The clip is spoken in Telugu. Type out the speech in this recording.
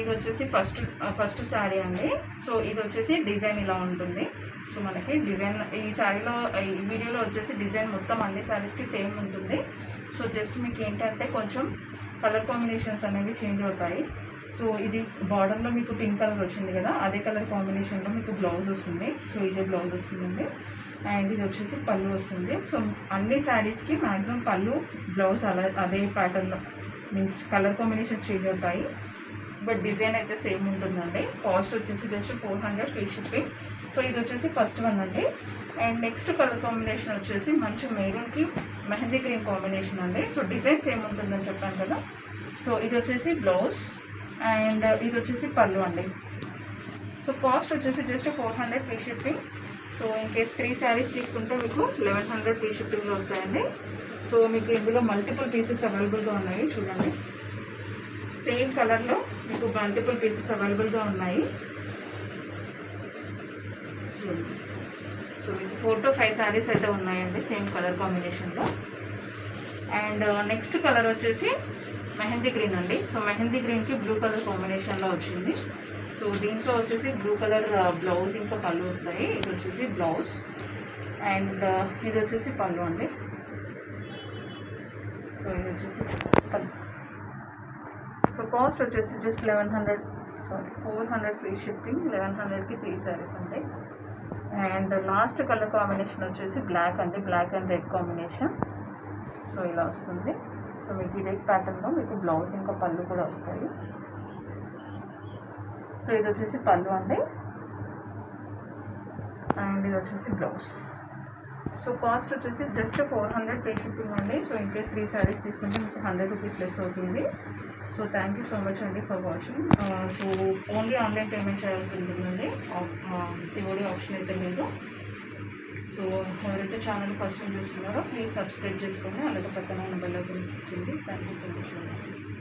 ఇది వచ్చేసి ఫస్ట్ ఫస్ట్ శారీ అండి. సో ఇది వచ్చేసి డిజైన్ ఇలా ఉంటుంది. సో మనకి డిజైన్ ఈ శారీలో ఈ వీడియోలో వచ్చేసి డిజైన్ మొత్తం అన్ని శారీస్కి సేమ్ ఉంటుంది. సో జస్ట్ మీకు ఏంటంటే కొంచెం కలర్ కాంబినేషన్స్ అనేవి చేంజ్ అవుతాయి. సో ఇది బార్డర్లో మీకు పింక్ కలర్ వచ్చింది కదా అదే కలర్ కాంబినేషన్లో మీకు బ్లౌజ్ వస్తుంది. సో ఇదే బ్లౌజ్ వస్తుందండి. అండ్ ఇది వచ్చేసి పళ్ళు వస్తుంది. సో అన్ని శారీస్కి మ్యాక్సిమం పళ్ళు బ్లౌజ్ అలా అదే ప్యాటర్న్లో మీన్స్ కలర్ కాంబినేషన్ చేంజ్ అవుతాయి. బట్ డిజైన్ అయితే సేమ్ ఉంటుందండి. కాస్ట్ వచ్చేసి just four hundred free shipping so ఇది వచ్చేసి ఫస్ట్ వన్ అండి. అండ్ నెక్స్ట్ కలర్ కాంబినేషన్ వచ్చేసి మంచి మెరూన్కి మెహందీ గ్రీన్ కాంబినేషన్ అండి. సో డిజైన్ సేమ్ ఉంటుందని చెప్పాను కదా. సో ఇది వచ్చేసి బ్లౌజ్ అండ్ ఇది వచ్చేసి పళ్ళు అండి. సో కాస్ట్ వచ్చేసి just four hundred free shipping so in case three saris తీసుకుంటే మీకు లెవెన్ హండ్రెడ్ ఫ్రీ షిప్పింగ్లో వస్తాయండి. సో మీకు ఇందులో మల్టిపుల్ పీసెస్ అవైలబుల్గా ఉన్నాయి. చూడండి. సేమ్ కలర్లో మీకు మల్టిపుల్ పీసెస్ అవైలబుల్గా ఉన్నాయి. సో మీకు ఫోర్ టు ఫైవ్ శారీస్ అయితే ఉన్నాయండి సేమ్ కలర్ కాంబినేషన్లో. అండ్ uh, నెక్స్ట్ కలర్ వచ్చేసి మెహందీ గ్రీన్ అండి. సో మెహందీ గ్రీన్కి బ్లూ కలర్ కాంబినేషన్లో వచ్చింది. సో దీంట్లో వచ్చేసి బ్లూ కలర్ బ్లౌజ్ ఇంకా పళ్ళు వస్తాయి. ఇది వచ్చేసి బ్లౌజ్ అండ్ uh, ఇది వచ్చేసి పళ్ళు అండి. సో ఇది వచ్చేసి పళ్ళు కాస్ట్ వచ్చేసి just eleven hundred sorry four hundred free shipping eleven హండ్రెడ్కి త్రీ శారీస్ ఉంటాయి అండ్. లాస్ట్ కలర్ కాంబినేషన్ వచ్చేసి బ్లాక్ అండి black and red combination so ఇలా వస్తుంది. సో మీకు ఇదే ప్యాటర్న్లో మీకు బ్లౌజ్ ఇంకా పళ్ళు కూడా వస్తాయి. సో ఇది వచ్చేసి పళ్ళు అండి. అండ్ ఇది వచ్చేసి బ్లౌజ్ సో కాస్ట్ వచ్చేసి just four hundred pay shipping అండి. So in case three saris తీసుకుంటే మీకు హండ్రెడ్ రూపీస్ లెస్ అవుతుంది. So thank you so much అండి for watching so only online payment చేయాల్సి ఉంటుందండి. సిఓడి ఆప్షన్ అయితే లేదు. సో ఎవరైతే ఛానల్ ఫస్ట్ టైం చూస్తున్నారో ప్లీజ్ సబ్స్క్రైబ్ చేసుకోండి అలాగే పక్కన ఉన్న bell icon thank you so much